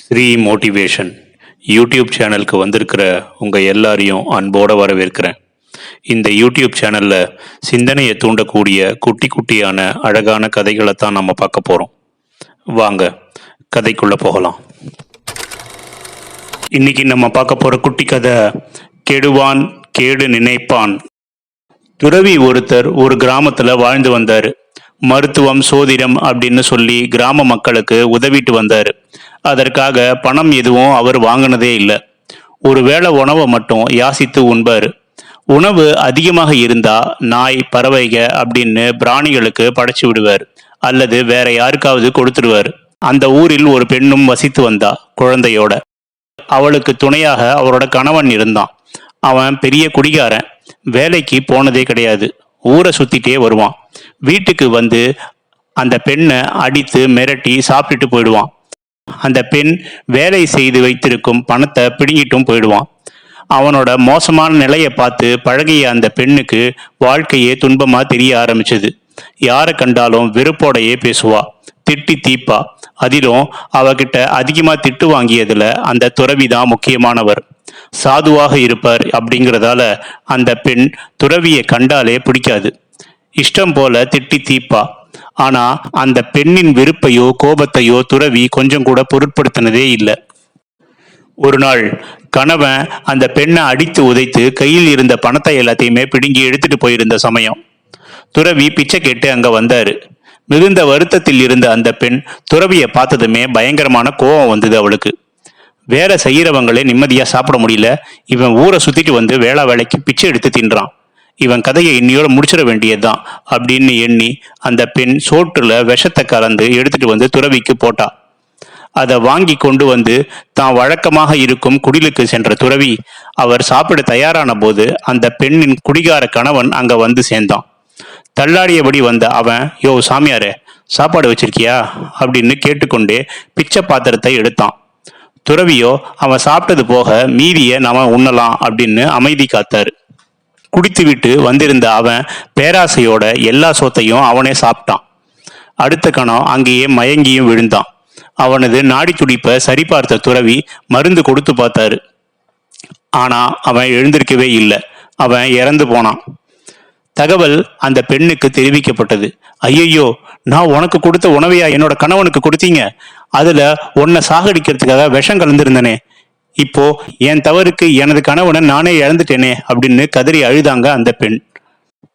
Sri motivation YouTube சேனலுக்கு வந்திருக்கிற உங்கள் எல்லாரையும் அன்போடு வரவேற்கிறேன். இந்த யூடியூப் சேனலில் சிந்தனையை தூண்டக்கூடிய குட்டி குட்டியான அழகான கதைகளை தான் நம்ம பார்க்க போகிறோம் வாங்க கதைக்குள்ளே போகலாம். இன்னைக்கு நம்ம பார்க்க போகிற குட்டி கதை கெடுவான் கேடு நினைப்பான். துறவி ஒருத்தர் ஒரு கிராமத்துல வாழ்ந்து வந்தாரு. மருத்துவம் சோதிடம் அப்படின்னு சொல்லி கிராம மக்களுக்கு உதவிட்டு வந்தாரு. அதற்காக பணம் எதுவும் அவர் வாங்கினதே இல்லை. ஒருவேளை உணவை மட்டும் யாசித்து உண்பார். உணவு அதிகமாக இருந்தா நாய் பறவைக அப்படின்னு பிராணிகளுக்கு படைச்சு விடுவார். அல்லது வேற யாருக்காவது கொடுத்துடுவார். அந்த ஊரில் ஒரு பெண்ணும் வசித்து வந்தா குழந்தையோட. அவளுக்கு துணையாக அவரோட கணவன் இருந்தான். அவன் பெரிய குடிகாரன். வேலைக்கு போனதே கிடையாது. ஊரை சுத்திட்டே வருவான். வீட்டுக்கு வந்து அந்த பெண்ணை அடித்து மிரட்டி சாப்பிட்டுட்டு போயிடுவான். அந்த பெண் வேலை செய்து வைத்திருக்கும் பணத்தை பிடுங்கிட்டும் போயிடுவான். அவனோட மோசமான நிலையை பார்த்து பழகிய அந்த பெண்ணுக்கு வாழ்க்கையே துன்பமா தெரிய ஆரம்பிச்சது. யாரை கண்டாலும் வெறுப்போடையே பேசுவா திட்டி தீப்பா. அதிலும் அவகிட்ட அதிகமா திட்டு வாங்கியதுல அந்த துறவி தான் முக்கியமானவர். சாதுவாக இருப்பார் அப்படிங்கிறதால அந்த பெண் துறவியை கண்டாலே பிடிக்காது. இஷ்டம் போல திட்டி தீப்பா. ஆனா அந்த பெண்ணின் வெறுப்பையோ கோபத்தையோ துறவி கொஞ்சம் கூட பொருட்படுத்தினதே இல்லை. ஒரு நாள் கணவன் அந்த பெண்ணை அடித்து உதைத்து கையில் இருந்த பணத்தை எல்லாத்தையுமே பிடுங்கி எடுத்துட்டு போயிருந்த சமயம். துறவி பிச்சை கேட்டு அங்க வந்தாரு. மிகுந்த வருத்தத்தில் இருந்த அந்த பெண் துறவியை பார்த்ததுமே பயங்கரமான கோபம் வந்தது அவளுக்கு. வேலை செய்யறவங்களே நிம்மதியா சாப்பிட முடியல. இவன் ஊரை சுத்திட்டு வந்து வேளா வேலைக்கு பிச்சை எடுத்து தின்றான். இவன் கதையை இன்னையோட முடிச்சிட வேண்டியதுதான் அப்படின்னு எண்ணி அந்த பெண் சோற்றுல விஷத்தை கலந்து எடுத்துட்டு வந்து துறவிக்கு போட்டா. அதை வாங்கி கொண்டு வந்து தான் வழக்கமாக இருக்கும் குடிலுக்கு சென்ற துறவி அவர் சாப்பிட தயாரான போது அந்த பெண்ணின் குடிகார கணவன் அங்க வந்து சேர்ந்தான். தள்ளாடியபடி வந்த அவன் யோ சாமியாரே சாப்பாடு வச்சிருக்கியா? அப்படின்னு கேட்டுக்கொண்டே பிச்சை பாத்திரத்தை எடுத்தான். துறவியோ அவன் சாப்பிட்டது போக மீதியை நாம உண்ணலாம் அப்படின்னு அமைதி காத்தாரு. குடித்துவிட்டு வந்திருந்த அவன் பேராசையோட எல்லா சோத்தையும் அவனே சாப்பிட்டான். அடுத்த கணம் அங்கேயே மயங்கியும் விழுந்தான். அவனது நாடி துடிப்பை சரிபார்த்த துறவி மருந்து கொடுத்து பார்த்தாரு. ஆனா அவன் எழுந்திருக்கவே இல்லை. அவன் இறந்து போனான். தகவல் அந்த பெண்ணுக்கு தெரிவிக்கப்பட்டது. ஐயையோ நான் உனக்கு கொடுத்த உணவையா? என்னோட கணவனுக்கு கொடுத்தீங்க. அதுல உன்னை சாகடிக்கிறதுக்காக விஷம் கலந்திருந்தனே. இப்போ என் தவறுக்கு எனது கணவனை நானே இழந்துட்டேனே அப்படின்னு கதறி அழுதாங்க அந்த பெண்.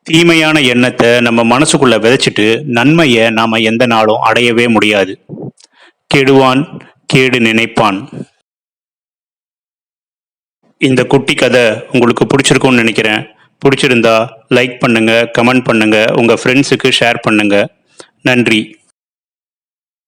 தீமையான எண்ணத்தை நம்ம மனசுக்குள்ள விதைச்சிட்டு நன்மையை நாம எந்த நாளும் அடையவே முடியாது. கெடுவான் கேடு நினைப்பான். இந்த குட்டி கதை உங்களுக்கு பிடிச்சிருக்கும்னு நினைக்கிறேன். பிடிச்சிருந்தா லைக் பண்ணுங்க கமெண்ட் பண்ணுங்க உங்க ஃப்ரெண்ட்ஸுக்கு ஷேர் பண்ணுங்க. நன்றி.